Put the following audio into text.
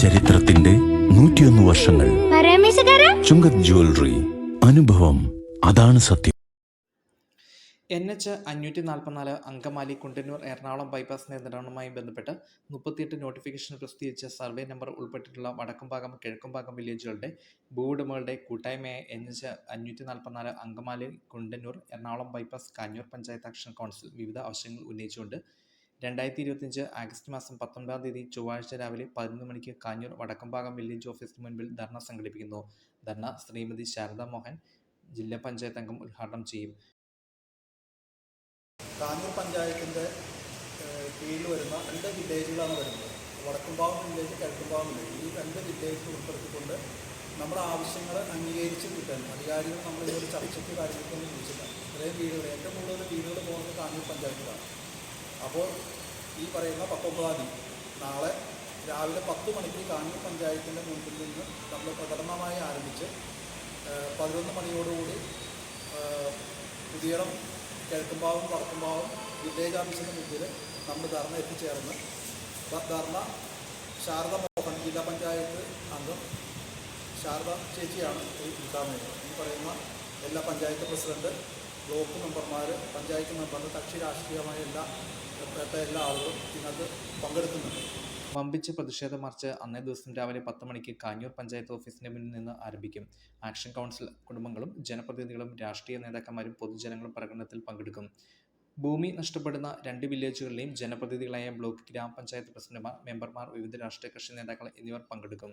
ചരിത്രത്തിന്റെ നൂറ്റിയൊന്ന് വർഷങ്ങൾ. ചുങ്കത് ജ്വല്ലറി. അനുഭവം. അതാണ് സത്യം. എൻ എച്ച് അഞ്ഞൂറ്റി നാൽപ്പത്തിനാല് അങ്കമാലി കുണ്ടന്നൂർ എറണാകുളം ബൈപ്പാസ് നിയന്ത്രണവുമായി ബന്ധപ്പെട്ട് മുപ്പത്തിയെട്ട് നോട്ടിഫിക്കേഷൻ പ്രസിദ്ധീകരിച്ച സർവേ നമ്പർ ഉൾപ്പെട്ടിട്ടുള്ള വടക്കുംഭാഗം കിഴക്കുംഭാഗം വില്ലേജുകളുടെ ഭൂവുടമകളുടെ കൂട്ടായ്മയായ എൻ എച്ച് അഞ്ഞൂറ്റി നാൽപ്പത്തിനാല് Angamaly Kundannoor Ernakulam bypass Kanjoor panchayat action council വിവിധ ആവശ്യങ്ങൾ ഉന്നയിച്ചുകൊണ്ട് രണ്ടായിരത്തി ഇരുപത്തിയഞ്ച് ആഗസ്റ്റ് മാസം പത്തൊൻപതാം തീയതി ചൊവ്വാഴ്ച രാവിലെ പതിനൊന്ന് മണിക്ക് കാഞ്ഞൂർ വടക്കംഭാഗം വില്ലേജ് ഓഫീസിന് മുൻപിൽ ധർണ സംഘടിപ്പിക്കുന്നു. ധർണ ശ്രീമതി ശാരദ മോഹൻ ജില്ലാ പഞ്ചായത്ത് അംഗം ഉദ്ഘാടനം ചെയ്യും. കാഞ്ഞൂർ പഞ്ചായത്തിന്റെ കീഴിൽ വരുന്ന രണ്ട് വില്ലേജുകളാണ് വരുന്നത്. Vadakkumbhagam village Kizhakkumbhagam village. ഈ രണ്ട് വില്ലേജ് ഉൾപ്പെടുത്തിക്കൊണ്ട് നമ്മുടെ ആവശ്യങ്ങൾ അംഗീകരിച്ച് കിട്ടാൻ അധികാരികൾ നമ്മളിതൊരു ചർച്ചയ്ക്ക് കാര്യങ്ങൾക്കൊന്നും വിളിച്ചില്ല ഇത്രയും വീടുകൾ ഏറ്റവും കൂടുതൽ വീടുകൾ പോകുന്നത് കാഞ്ഞൂർ പഞ്ചായത്തിലാണ്. അപ്പോൾ ഈ പറയുന്ന പത്തൊമ്പതാം തീയതി. നാളെ രാവിലെ പത്ത് മണിക്ക് കാഞ്ഞൂർ പഞ്ചായത്തിന്റെ മുൻപിൽ നിന്ന് നമ്മൾ പ്രകടനമായി ആരംഭിച്ച് പതിനൊന്ന് മണിയോടുകൂടി പുതിയടം കിഴക്കുംഭാവും വടക്കുംഭാവും വില്ലേജ് ആഫീസിന്റെ മുമ്പിൽ നമ്മൾ ധർണ എത്തിച്ചേർന്ന്. ധർണ ശാരദ മോഹൻ ജില്ലാ പഞ്ചായത്ത് അംഗം ശാരദ ചേച്ചിയാണ് ഈ ഉദ്ഘാടനം ഈ പറയുന്ന എല്ലാ പഞ്ചായത്ത് പ്രസിഡന്റ് ബ്ലോക്ക് മെമ്പർമാർ പഞ്ചായത്ത് മെമ്പർ കക്ഷി രാഷ്ട്രീയമായ എല്ലാ പെട്ട എല്ലാ ആളുകളും ഇതിനകത്ത് പങ്കെടുക്കുന്നുണ്ട്. വമ്പിച്ച പ്രതിഷേധ മാർച്ച് അന്നേ ദിവസം രാവിലെ പത്ത് മണിക്ക് കാഞ്ഞൂർ പഞ്ചായത്ത് ഓഫീസിന് മുന്നിൽ നിന്ന് ആരംഭിക്കും. ആക്ഷൻ കൗൺസിൽ കുടുംബങ്ങളും ജനപ്രതിനിധികളും രാഷ്ട്രീയ നേതാക്കന്മാരും പൊതുജനങ്ങളും പ്രകടനത്തിൽ പങ്കെടുക്കും. ഭൂമി നഷ്ടപ്പെടുന്ന രണ്ട് വില്ലേജുകളിലെയും ജനപ്രതിനിധികളായ ബ്ലോക്ക് ഗ്രാമപഞ്ചായത്ത് പ്രസിഡന്റുമാർ മെമ്പർമാർ വിവിധ രാഷ്ട്രീയ കക്ഷി നേതാക്കൾ എന്നിവർ പങ്കെടുക്കും.